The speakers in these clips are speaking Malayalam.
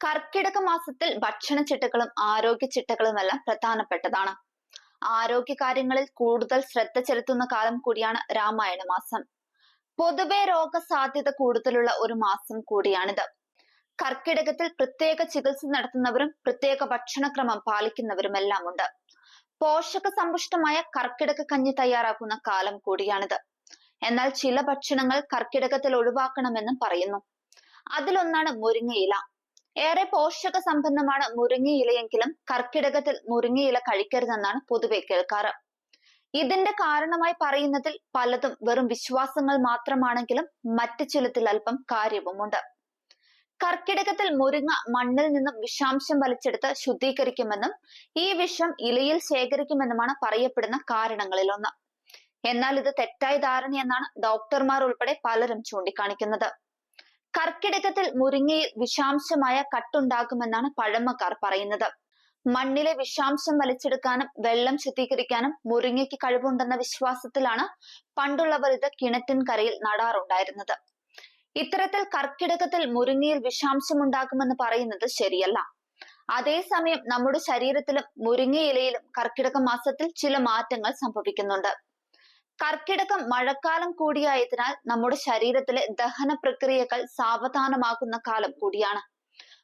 കർക്കിടക മാസത്തിൽ ഭക്ഷണ ചിട്ടകളും ആരോഗ്യ ചിട്ടകളും എല്ലാം പ്രധാനപ്പെട്ടതാണ്. ആരോഗ്യ കാര്യങ്ങളിൽ കൂടുതൽ ശ്രദ്ധ ചെലുത്തുന്ന കാലം കൂടിയാണ് രാമായണ മാസം. പൊതുവെ രോഗസാധ്യത കൂടുതലുള്ള ഒരു മാസം കൂടിയാണിത്. കർക്കിടകത്തിൽ പ്രത്യേക ചികിത്സ നടത്തുന്നവരും പ്രത്യേക ഭക്ഷണക്രമം പാലിക്കുന്നവരുമെല്ലാം ഉണ്ട് പോഷക സമ്പുഷ്ടമായ കർക്കിടക കഞ്ഞി തയ്യാറാക്കുന്ന കാലം കൂടിയാണിത്. എന്നാൽ ചില ഭക്ഷണങ്ങൾ കർക്കിടകത്തിൽ ഒഴിവാക്കണമെന്നും പറയുന്നു. അതിലൊന്നാണ് മുരിങ്ങയില. ഏറെ പോഷക സമ്പന്നമാണ് മുരിങ്ങയിലയെങ്കിലും കർക്കിടകത്തിൽ മുരിങ്ങയില കഴിക്കരുതെന്നാണ് പൊതുവെ കേൾക്കാറ്. ഇതിന്റെ കാരണമായി പറയുന്നതിൽ പലതും വെറും വിശ്വാസങ്ങൾ മാത്രമാണെങ്കിലും മറ്റു ചിലത്തിൽ അല്പം കാര്യവുമുണ്ട്. കർക്കിടകത്തിൽ മുരിങ്ങ മണ്ണിൽ നിന്നും വിഷാംശം വലിച്ചെടുത്ത് ശുദ്ധീകരിക്കുമെന്നും ഈ വിഷം ഇലയിൽ ശേഖരിക്കുമെന്നുമാണ് പറയപ്പെടുന്ന കാരണങ്ങളിലൊന്ന്. എന്നാൽ ഇത് തെറ്റായ ധാരണയെന്നാണ് ഡോക്ടർമാർ ഉൾപ്പെടെ പലരും ചൂണ്ടിക്കാണിക്കുന്നത്. കർക്കിടകത്തിൽ മുരിങ്ങയിൽ വിഷാംശമായ കട്ടുണ്ടാകുമെന്നാണ് പഴമക്കാർ പറയുന്നത്. മണ്ണിലെ വിഷാംശം വലിച്ചെടുക്കാനും വെള്ളം ശുദ്ധീകരിക്കാനും മുരിങ്ങയ്ക്ക് കഴിവുണ്ടെന്ന വിശ്വാസത്തിലാണ് പണ്ടുള്ളവർ ഇത് കിണറ്റിൻകരയിൽ നടാറുണ്ടായിരുന്നത്. ഇത്തരത്തിൽ കർക്കിടകത്തിൽ മുരിങ്ങയിൽ വിഷാംശം ഉണ്ടാകുമെന്ന് പറയുന്നത് ശരിയല്ല. അതേസമയം നമ്മുടെ ശരീരത്തിലും മുരിങ്ങയിലയിലും കർക്കിടക മാസത്തിൽ ചില മാറ്റങ്ങൾ സംഭവിക്കുന്നുണ്ട്. കർക്കിടകം മഴക്കാലം കൂടിയായതിനാൽ നമ്മുടെ ശരീരത്തിലെ ദഹന പ്രക്രിയകൾ സാവധാനമാകുന്ന കാലം കൂടിയാണ്.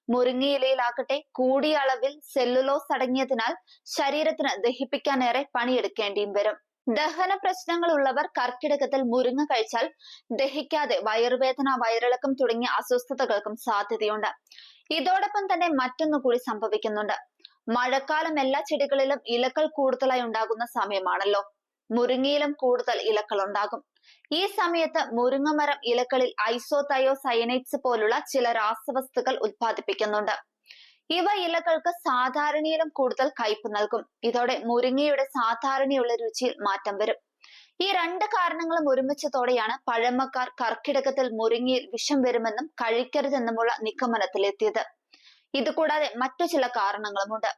മുരിങ്ങയിലയിലാകട്ടെ കൂടിയ അളവിൽ സെല്ലുലോസ് അടങ്ങിയതിനാൽ ശരീരത്തിന് ദഹിപ്പിക്കാനേറെ പണിയെടുക്കേണ്ടിയും വരും. ദഹന പ്രശ്നങ്ങൾ ഉള്ളവർ കർക്കിടകത്തിൽ മുരിങ്ങ കഴിച്ചാൽ ദഹിക്കാതെ വയറുവേദന വയറിളക്കം തുടങ്ങിയ അസ്വസ്ഥതകൾക്കും സാധ്യതയുണ്ട്. ഇതോടൊപ്പം തന്നെ മറ്റൊന്നു കൂടി സംഭവിക്കുന്നുണ്ട്. മഴക്കാലം എല്ലാ ചെടികളിലും ഇലകൾ കൂടുതലായി ഉണ്ടാകുന്ന സമയമാണല്ലോ. മുരിങ്ങയിലും കൂടുതൽ ഇലകൾ ഉണ്ടാകും ഈ സമയത്ത് മുരിങ്ങമരം ഇലകളിൽ ഐസോതയോ സയനൈറ്റ്സ് പോലുള്ള ചില രാസവസ്തുക്കൾ ഉത്പാദിപ്പിക്കുന്നുണ്ട് ഇവ ഇലകൾക്ക് സാധാരണയിലും കൂടുതൽ കയ്പ് നൽകും. ഇതോടെ മുരിങ്ങയുടെ സാധാരണയുള്ള രുചിയിൽ മാറ്റം വരും. ഈ രണ്ട് കാരണങ്ങളും ഒരുമിച്ചതോടെയാണ് പഴമക്കാർ കർക്കിടകത്തിൽ മുരിങ്ങയിൽ വിഷം വരുമെന്നും കഴിക്കരുതെന്നുമുള്ള നിഗമനത്തിലെത്തിയത്. ഇതുകൂടാതെ മറ്റു ചില കാരണങ്ങളുമുണ്ട്.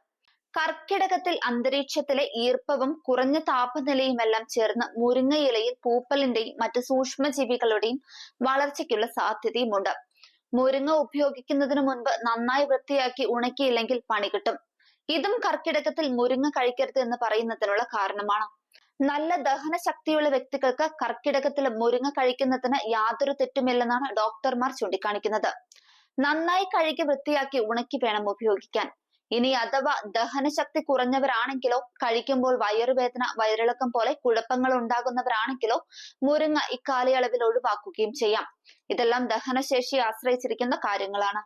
കർക്കിടകത്തിൽ അന്തരീക്ഷത്തിലെ ഈർപ്പവും കുറഞ്ഞ താപനിലയും താപനിലയുമെല്ലാം ചേർന്ന് മുരിങ്ങയിലയിൽ പൂപ്പലിന്റെയും മറ്റ് സൂക്ഷ്മജീവികളുടെയും വളർച്ചയ്ക്കുള്ള സാധ്യതയുമുണ്ട്. മുരിങ്ങ ഉപയോഗിക്കുന്നതിന് മുൻപ് നന്നായി വൃത്തിയാക്കി ഉണക്കിയില്ലെങ്കിൽ പണി കിട്ടും. ഇതും കർക്കിടകത്തിൽ മുരിങ്ങ കഴിക്കരുത് എന്ന് പറയുന്നതിനുള്ള കാരണമാണ്. നല്ല ദഹന ശക്തിയുള്ള വ്യക്തികൾക്ക് കർക്കിടകത്തിൽ മുരിങ്ങ കഴിക്കുന്നതിന് യാതൊരു തെറ്റുമില്ലെന്നാണ് ഡോക്ടർമാർ ചൂണ്ടിക്കാണിക്കുന്നത്. നന്നായി കഴുകി വൃത്തിയാക്കി ഉണക്കി വേണം ഉപയോഗിക്കാൻ. ഇനി അഥവാ ദഹനശക്തി കുറഞ്ഞവരാണെങ്കിലോ കഴിക്കുമ്പോൾ വയറുവേദന വയറിളക്കം പോലെ കുഴപ്പങ്ങൾ ഉണ്ടാകുന്നവരാണെങ്കിലോ മുരിങ്ങ ഇക്കാലയളവിൽ ഒഴിവാക്കുകയും ചെയ്യാം. ഇതെല്ലാം ദഹനശേഷിയെ ആശ്രയിച്ചിരിക്കുന്ന കാര്യങ്ങളാണ്.